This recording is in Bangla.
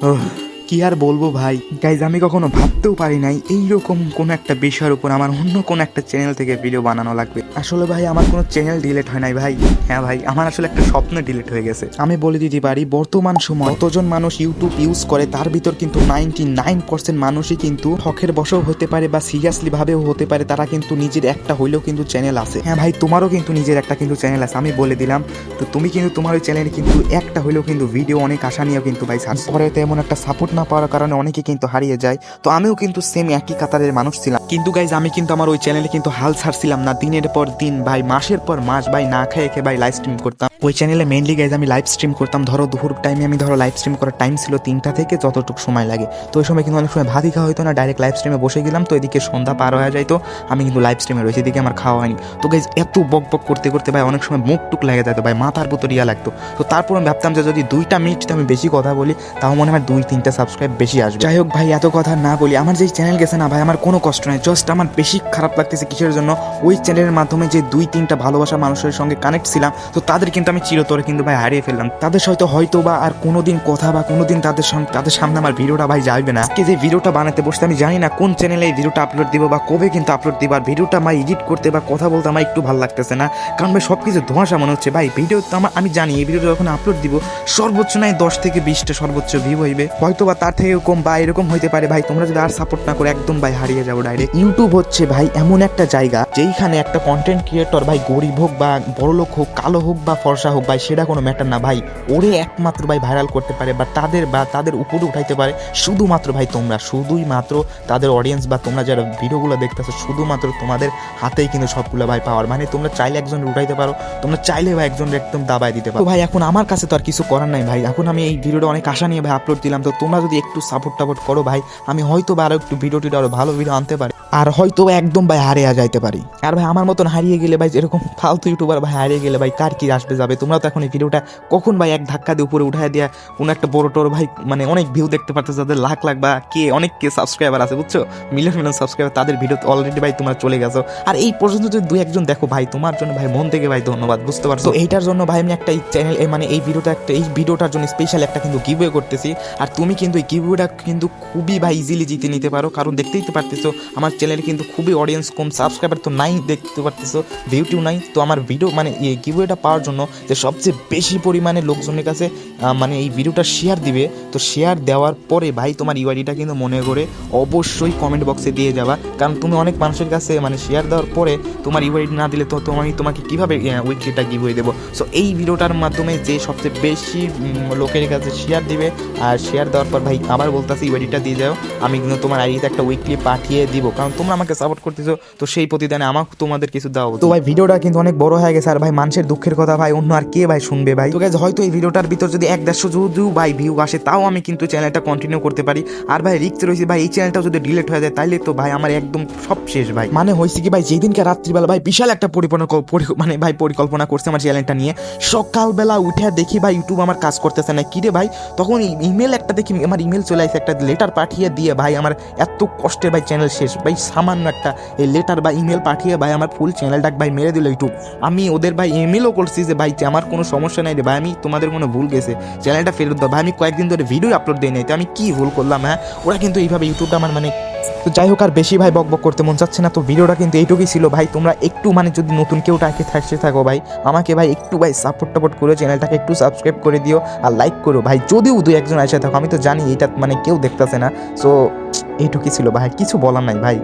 唉。কি আর বলব ভাই? গাইজ আমি কখনো ভাবতেও পারি নাই, এইরকম কোনো একটা বিষয়ের উপর আমার অন্য কোনো একটা চ্যানেল থেকে ভিডিও বানানো লাগবে। আসলে ভাই, আমার কোনো চ্যানেল ডিলেট হয় নাই ভাই। হ্যাঁ ভাই, আমার আসলে একটা স্বপ্ন ডিলেট হয়ে গেছে। আমি বলে দিতে পারি, বর্তমান সময় কতজন মানুষ ইউটিউব ইউজ করে, তার ভিতর কিন্তু নাইনটি নাইন পার্সেন্ট মানুষই কিন্তু শখের বসেও হতে পারে বা সিরিয়াসলি ভাবেও হতে পারে, তারা কিন্তু নিজের একটা হইলেও কিন্তু চ্যানেল আছে। হ্যাঁ ভাই, তোমারও কিন্তু নিজের একটা কিন্তু চ্যানেল আছে, আমি বলে দিলাম। তো তুমি কিন্তু তোমার ওই চ্যানেলে কিন্তু একটা হইলেও কিন্তু ভিডিও অনেক আশা নিয়েও কিন্তু ভাই সার্চ করে তেমন একটা সাপোর্ট না পাওয়ার কারণে অনেকে কিন্তু হারিয়ে যায়। তো আমিও কিন্তু সেম একই কাতারের মানুষ ছিলাম। কিন্তু গাইজ আমি কিন্তু আমার ওই চ্যানেলে কিন্তু হাল ছাড়ছিলাম না। দিনের পর দিন, ভাই, মাসের পর মাস, ভাই, না খেয়ে খেয়ে, ভাই লাইভ স্ট্রিম করতাম। ওই চ্যানেলে মেনলি গাইজ আমি লাইভ স্ট্রিম করতাম। ধরো, দুপুর টাইমে আমি ধরো লাইভ স্ট্রিম করার টাইম ছিল তিনটা থেকে যতটুকু সময় লাগে। তো ওই সময় কিন্তু অনেক সময় ভাতই খাওয়া হতো না। ডাইরেক্ট লাইভ স্ট্রিমে বসে গেলাম। তো এদিকে সন্ধ্যা পার হয়ে যাইতো। আমি কিন্তু লাইভ স্ট্রিমে রয়েছে। এদিকে আমার খাওয়া হয়নি। তো গাইজ এত বক বক করতে করতে, ভাই, অনেক সময় মুখ টুক লেগে যেত, ভাই, মাথার ভিতর ইয়া লাগতো। তো তারপর আমি ভাবতাম যে যদি দুইটা মিনিট আমি বেশি কথা বলি, তাও মনে হয় দুই, তিনটা সাবস্ক্রাইব বেশি আসবে। যাই হোক ভাই, এত কথা না বলি। আমার যে চ্যানেল গেছে না ভাই, আমার কোনো কষ্ট নাই। জাস্ট আমার বেশি খারাপ লাগতেছে কিসের জন্য? ওই চ্যানেলের মাধ্যমে যে দুই, তিনটা ভালোবাসা মানুষের সঙ্গে কানেক্ট ছিলাম, তো তাদের কিন্তু আমি চিরতরে কিন্তু ভাই হারিয়ে ফেললাম। তাদের হয়তো হয়তো বা আর কোনোদিন কথা বা কোনোদিন তাদের সঙ্গে তাদের সামনে আমার ভিডিওটা ভাই যাবে না। আজকে যে ভিডিওটা বানাতে বসতে আমি জানি না কোন চ্যানেলে এই ভিডিওটা আপলোড দিব বা কবে কিন্তু আপলোড দিব, আর ভিডিওটা আমার এডিট করতে বা কথা বলতে আমার একটু ভালো লাগতেছে না। কারণ ভাই সব কিছু ধোঁয়াশা মনে হচ্ছে। ভাই ভিডিও তো আমার, আমি জানি, এই ভিডিওটা যখন আপলোড দিব, সর্বোচ্চ নাই দশ থেকে বিশটা সর্বোচ্চ ভিউ হইবে। হয়তো বা তার থেকেও কম বা এরকম হইতে পারে ভাই, তোমরা যদি আর সাপোর্ট না করে একদম ভাই হারিয়ে যাব ডাইরেক্ট ইউটিউব হচ্ছে ভাই এমন একটা জায়গা যেইখানে একটা কন্টেন্ট ক্রিয়েটর ভাই গরিব হোক বা বড়লোক হোক, কালো হোক বা ফর্সা হোক ভাই, সেটা কোনো ম্যাটার না ভাই। ওরে একমাত্র ভাই ভাইরাল করতে পারে বা তাদের বা তাদের উপরে উঠাইতে পারে শুধুমাত্র ভাই তোমরা, শুধুই মাত্র তাদের অডিয়েন্স বা তোমরা যারা ভিডিওগুলো দেখতেছো, শুধুমাত্র তোমাদের হাতেই কিন্তু সবগুলো ভাই পাওয়ার মানে তোমরা চাইলে একজন উঠাইতে পারো, তোমরা চাইলে ভাই একজন একদম দাবায় দিতে পারো। ভাই, এখন আমার কাছে তো আর কিছু করার নাই ভাই। এখন আমি এই ভিডিওটা অনেক আশা নিয়ে ভাই আপলোড দিলাম। তো তোমরা যদি একটু সাপোর্ট টাপোর্ট করো ভাই, আমি হয়তো বা আরও একটু ভিডিও টিডিও আরও ভালো ভিডিও আনতে পারি। আর হয়তো একদম ভাই হারিয়ে যাইতে পারি। আর ভাই আমার মতন হারিয়ে গেলে ভাই এরকম ফালতু ইউটিউবার ভাই হারিয়ে গেলে ভাই কার কি আসবে যাবে? তোমরা তো এখন এই ভিডিওটা কখন ভাই এক ধাক্কা দিয়ে উপরে উঠায় দিয়া কোনো একটা বড় টড় ভাই মানে অনেক ভিউ দেখতে পারতেছে, যাদের লাখ লাখ বা কে অনেক কে সাবস্ক্রাইবার আছে, বুঝছ? মিলিয়ন মিলিয়ন সাবস্ক্রাইবার তাদের ভিডিও অলরেডি ভাই তোমরা চলে গেছো। আর এই পর্যন্ত যদি দুই একজন দেখো ভাই, তোমার জন্য ভাই মন থেকে ভাই ধন্যবাদ, বুঝতে পারছ? এইটার জন্য ভাই আমি একটা এই চ্যানেল মানে এই ভিডিওটা একটা, এই ভিডিওটার জন্য স্পেশাল একটা কিন্তু গিভওয়ে করতেছি। আর তুমি কিন্তু এই গিভওয়েটা কিন্তু খুবই ভাই ইজিলি জিতে নিতে পারো, কারণ দেখতেই তো পারতেছো, আমার চ্যানেলে কিন্তু খুবই অডিয়েন্স কম সাবস্ক্রাইবার তো নাই, দেখতে পারতেছো ভিউটিও নাই। তো আমার ভিডিও মানে এই গিভওয়েটা পাওয়ার জন্য যে সবচেয়ে বেশি পরিমাণে লোকজনের কাছে মানে এই ভিডিওটা শেয়ার দিবে, তো শেয়ার দেওয়ার পরে ভাই তোমার ইউআইডিটা কিন্তু মনে করে অবশ্যই কমেন্ট বক্সে দিয়ে যাবা। কারণ তুমি অনেক মানুষের কাছে মানে শেয়ার দেওয়ার পরে তোমার ইউআইডি না দিলে তো তোমাকে তোমাকে কীভাবে উইকলিটা গিভ হয়ে দেবো? সো এই ভিডিওটার মাধ্যমে যে সবচেয়ে বেশি লোকের কাছে শেয়ার দিবে, আর শেয়ার দেওয়ার পর ভাই আবার বলতেছি ইউআইডিটা দিয়ে যাও, আমি কিন্তু তোমার আইডিতে একটা উইকলি পাঠিয়ে দিব। কারণ তোমরা আমাকে সাপোর্ট করতেছো তো সেই প্রতিদানে আমাকে তোমাদের কিছু দাও। তো ভাই ভিডিওটা কিন্তু অনেক বড় হয়ে গেছে আর ভাই মানুষের দুঃখের কথা ভাই অন্য আর কে ভাই শুনবে ভাই? তো হয়তো এই ভিডিওটার ভিতর যদি এক দেড়শো যদিও ভাই ভিউ আসে তাও আমি কিন্তু চ্যানেলটা কন্টিনিউ করতে পারি। আর ভাই রিক্স রয়েছে ভাই এই চ্যানেলটা যদি ডিলেট হয়ে যায় তাইলে তো ভাই আমার একদম সব শেষ ভাই। মানে হয়েছে কি ভাই যেদিনকে রাত্রিবেলা ভাই বিশাল একটা পরিকল্পনা পরি- মানে ভাই পরিকল্পনা করছে আমার চ্যানেলটা নিয়ে সকালবেলা উঠে দেখি ভাই ইউটিউব আমার কাজ করতেছে না। কিরে ভাই তখন ইমেল একটা দেখি আমার ইমেল চলে আসে একটা লেটার পাঠিয়ে দিয়ে ভাই আমার এত কষ্টের ভাই চ্যানেল শেষ। ভাই সামান্য একটা এই লেটার বা ইমেল পাঠিয়ে ভাই আমার ফুল চ্যানেলটা ভাই মেরে দিল ইউটিউব আমি ওদের ভাই ইমেলও করছি যে, ভাই, আমার কোনো সমস্যা নাই রে ভাই, আমি তোমাদের কোনো ভুল গেছে। চ্যানেলটা ফেরত দাও। ভাই, আমি কয়েকদিন ধরে ভিডিও আপলোড দিই নাই, তো আমি কি ভুল করলাম হ্যাঁ? ওরা কিন্তু এইভাবে ইউটিউবটা আমার মানে তো যাই হোক আর বেশি ভাই বক বক করতে মন চাচ্ছে না, তো ভিডিওটা কিন্তু এইটুকুই ছিল। ভাই, তোমরা একটু মানে যদি নতুন কেউ টাকে থাকতে থাকো ভাই, আমাকে ভাই একটু ভাই সাপোর্ট টাপোর্ট করে চ্যানেলটাকে একটু সাবস্ক্রাইব করে দিও আর লাইক করো ভাই, যদিও দুই একজন এসে থাকো, আমি তো জানি এটা মানে কেউ দেখতেছে না। সো এইটুকুই ছিল। ভাই কিছু বলার নাই ভাই।